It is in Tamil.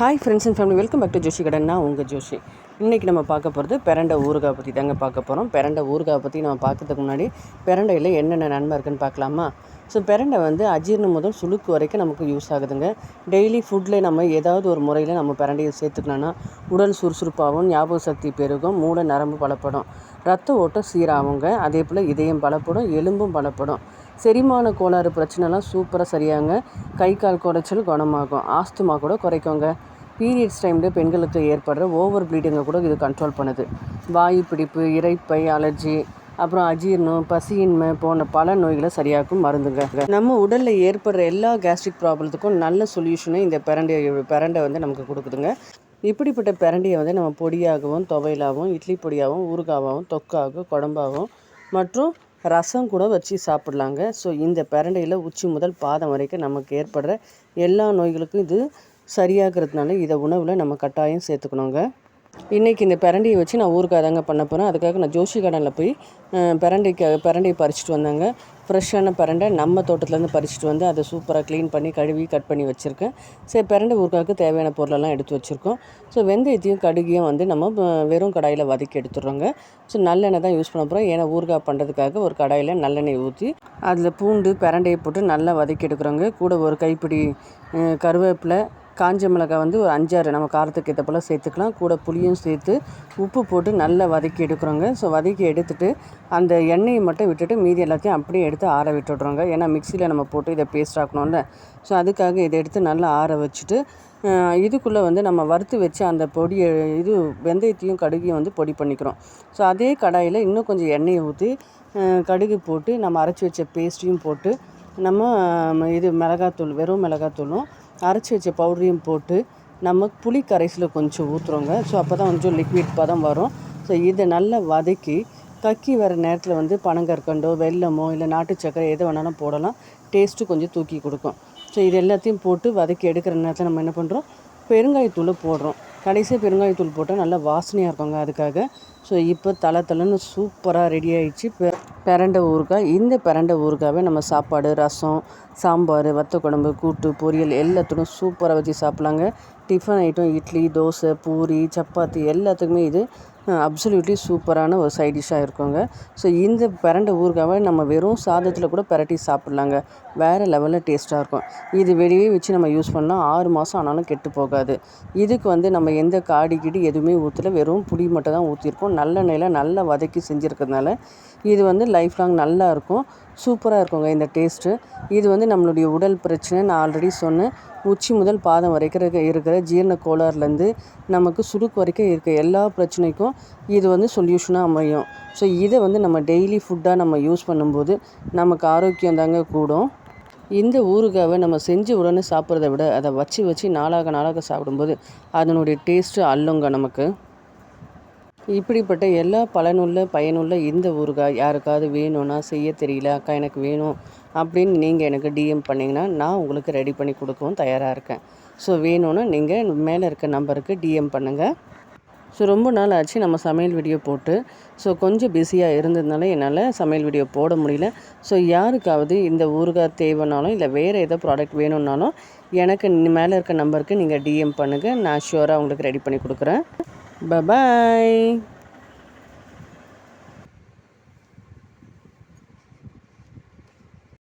Hi friends and family welcome back to Joshi கடன்னா உங்கள் ஜோஷி. இன்றைக்கி நம்ம பார்க்க போகிறது பெரண்டை ஊறுகாய் பற்றி தாங்க பார்க்க போகிறோம் பெரண்டை ஊறுகாய் பற்றி நம்ம பார்க்கறதுக்கு முன்னாடி பெரண்டையில் என்னென்ன நன்மை இருக்குன்னு பார்க்கலாமா? ஸோ பெரண்டை வந்து அஜீர்ணம் முதல் சுளுக்கு வரைக்கும் நமக்கு யூஸ் ஆகுதுங்க. டெய்லி ஃபுட்டில் நம்ம ஏதாவது ஒரு முறையில் நம்ம பெரண்டையை சேர்த்துக்கணும்னா உடல் சுறுசுறுப்பாகவும் ஞாபக சக்தி பெருகும் மூளை நரம்பு பலப்படும். ரத்த ஓட்டம் சீராகுங்க. அதே போல் இதயம் பலப்படும் எலும்பும் பலப்படும். செரிமான கோளாறு பிரச்சனைலாம் சூப்பராக சரியாங்க. கை கால் குடைச்சல் குணமாகும். ஆஸ்துமா கூட குறைக்குங்க. பீரியட்ஸ் டைமில் பெண்களுக்கு ஏற்படுற ஓவர் ப்ளீடிங்கை கூட இது கண்ட்ரோல் பண்ணுது. வாயு பிடிப்பு இறைப்பை அலர்ஜி அப்புறம் அஜீர்ணம் பசியின்மை போன்ற பல நோய்களை சரியாக்கும் மருந்துங்க. நம்ம உடலில் ஏற்படுற எல்லா கேஸ்ட்ரிக் ப்ராப்ளத்துக்கும் நல்ல சொல்யூஷனை இந்த பிரண்டை பிரண்டை வந்து நமக்கு கொடுக்குதுங்க. இப்படிப்பட்ட பிரண்டையை வந்து நம்ம பொடியாகவும் துவையலாகவும் இட்லி பொடியாகவும் ஊறுகாவாகவும் தொக்காகவும் குழம்பாகவும் மற்றும் ரசம் கூட வச்சு சாப்பிட்லாங்க. ஸோ இந்த பிரண்டையில் உச்சி முதல் பாதம் வரைக்கும் நமக்கு ஏற்படுற எல்லா நோய்களுக்கும் இது சரியாகிறதுனால இதை உணவில் நம்ம கட்டாயம் சேர்த்துக்கணுங்க. இன்றைக்கி இந்த பிரண்டையை வச்சு நான் ஊருக்காக தாங்க பண்ண போகிறேன் அதுக்காக நான் ஜோஷி கடனில் போய் பிரண்டைக்கு பிரண்டையை பறிச்சுட்டு வந்தாங்க. ஃப்ரெஷ்ஷான பிரண்டை நம்ம தோட்டத்துலேருந்து பறிச்சுட்டு வந்து அதை சூப்பராக க்ளீன் பண்ணி கழுவி கட் பண்ணி வச்சுருக்கேன். சரி பிரண்டை ஊருக்காவுக்கு தேவையான பொருளெல்லாம் எடுத்து வச்சுருக்கோம். ஸோ வெந்தயத்தையும் கடுகையும் வந்து நம்ம வெறும் கடாயில் வதக்கி எடுத்துடுறோங்க. ஸோ நல்லெண்ணெய் தான் யூஸ் பண்ண போகிறோம் ஏன்னா ஊறுகாய் பண்ணுறதுக்காக ஒரு கடாயில் நல்லெண்ணெய் ஊற்றி அதில் பூண்டு பிரண்டையை போட்டு நல்லா வதக்கி எடுக்கிறோங்க. கூட ஒரு கைப்பிடி கருவேப்பிலை காஞ்ச மிளகாய் வந்து ஒரு அஞ்சாறு நம்ம காரத்துக்கு ஏற்ற போல் சேர்த்துக்கலாம். கூட புளியும் சேர்த்து உப்பு போட்டு நல்லா வதக்கி எடுக்கிறோங்க. ஸோ வதக்கி எடுத்துட்டு அந்த எண்ணெயை மட்டும் விட்டுட்டு மீதி எல்லாத்தையும் அப்படியே எடுத்து ஆற விட்டுடுறோங்க ஏன்னா மிக்சியில் நம்ம போட்டு இதை பேஸ்ட் ஆக்கணும்ல. ஸோ அதுக்காக இதை எடுத்து நல்லா ஆற வச்சுட்டு இதுக்குள்ளே வந்து நம்ம வறுத்து வச்சு அந்த பொடியை இது வெந்தயத்தையும் கடுகையும் வந்து பொடி பண்ணிக்கிறோம். ஸோ அதே கடாயில் இன்னும் கொஞ்சம் எண்ணெயை ஊற்றி கடுகு போட்டு நம்ம அரைச்சி வச்ச பேஸ்ட்டையும் போட்டு நம்ம இது மிளகாத்தூள் வெறும் மிளகாத்தூளும் அரைச்சி வச்ச பவுடரையும் போட்டு நம்ம புளி கரைசலில் கொஞ்சம் ஊற்றுறோங்க ஸோ அப்போ தான் கொஞ்சம் லிக்விட் பதம் வரும். ஸோ இதை நல்லா வதக்கி கக்கி வர நேரத்தில் வந்து பனங்கற்கண்டோ வெல்லமோ இல்லை நாட்டு சக்கரை எது வேணாலும் போடலாம். டேஸ்ட்டு கொஞ்சம் தூக்கி கொடுக்கும். ஸோ இது எல்லாத்தையும் போட்டு வதக்கி எடுக்கிற நேரத்தில் நம்ம என்ன பண்ணுறோம் பெருங்காயத்தூளை போடுறோம். கடைசியாக பெருங்காயத்தூள் போட்டால் நல்லா வாசனையாக இருக்குங்க அதுக்காக. ஸோ இப்போ தலை தலைன்னு சூப்பராக ரெடி ஆகிடுச்சு பிரண்டை ஊறுகாய். இந்த பிரண்டை ஊறுகாவே நம்ம சாப்பாடு ரசம் சாம்பார் வத்த குழம்பு கூட்டு பொரியல் எல்லாத்துக்கும் சூப்பராக வச்சு சாப்பிட்லாங்க. டிஃபன் ஐட்டம் இட்லி தோசை பூரி சப்பாத்தி எல்லாத்துக்குமே இது அப்சல்யூட்லி சூப்பரான ஒரு சைட் டிஷ்ஷாக இருக்குங்க. ஸோ இந்த பிரண்டை ஊறுகாவை நம்ம வெறும் சாதத்தில் கூட பிரட்டி சாப்பிட்லாங்க. வேறு லெவலில் டேஸ்ட்டாக இருக்கும். இது வெளியே வச்சு நம்ம யூஸ் பண்ணால் ஆறு மாதம் ஆனாலும் கெட்டு போகாது. இதுக்கு வந்து நம்ம எந்த காடி கிடி எதுவுமே ஊற்றல வெறும் புளி மட்டும் தான் ஊற்றிருக்கோம் நல்லெண்ணெயில் நல்லா வதக்கி செஞ்சுருக்கிறதுனால இது வந்து லைஃப் லாங் நல்லா இருக்கும். சூப்பராக இருக்குங்க இந்த டேஸ்ட்டு இது வந்து நம்மளுடைய உடல் பிரச்சனை நான் ஆல்ரெடி சொன்னேன். உச்சி முதல் பாதம் வரைக்கிற இருக்கிற ஜீரண கோளாறுலேருந்து நமக்கு சுருக்கு வரைக்கும் இருக்க எல்லா பிரச்சனைக்கும் இது வந்து சொல்யூஷனாக அமையும். ஸோ இதை வந்து நம்ம டெய்லி ஃபுட்டாக நம்ம யூஸ் பண்ணும்போது நமக்கு ஆரோக்கியம் தாங்க கூடும். இந்த ஊறுகாவை நம்ம செஞ்சு உடனே சாப்பிட்றத விட அதை வச்சு வச்சு நாளாக நாளாக சாப்பிடும்போது அதனுடைய டேஸ்ட்டு அல்லுங்க நமக்கு. இப்படிப்பட்ட எல்லா பலனுள்ள பயனுள்ள இந்த ஊறுகாய் யாருக்காவது வேணும்னா செய்ய தெரியல அக்கா எனக்கு வேணும் அப்படின்னு நீங்கள் எனக்கு டிஎம் பண்ணிங்கன்னா நான் உங்களுக்கு ரெடி பண்ணி கொடுக்கவும் தயாராக இருக்கேன். ஸோ வேணும்னா நீங்கள் மேலே இருக்க நம்பருக்கு டிஎம் பண்ணுங்கள் ஸோ ரொம்ப நாள் ஆச்சு நம்ம சமையல் வீடியோ போட்டு. ஸோ கொஞ்சம் பிஸியாக இருந்ததுனால என்னால் சமையல் வீடியோ போட முடியல. ஸோ யாருக்காவது இந்த ஊறுகாய் தேவைனாலும் இல்லை வேறு ஏதோ ப்ராடக்ட் வேணும்னாலும் எனக்கு மேலே இருக்க நம்பருக்கு நீங்கள் டிஎம் பண்ணுங்கள் நான் ஷுவராக உங்களுக்கு ரெடி பண்ணி கொடுக்குறேன். பபாய்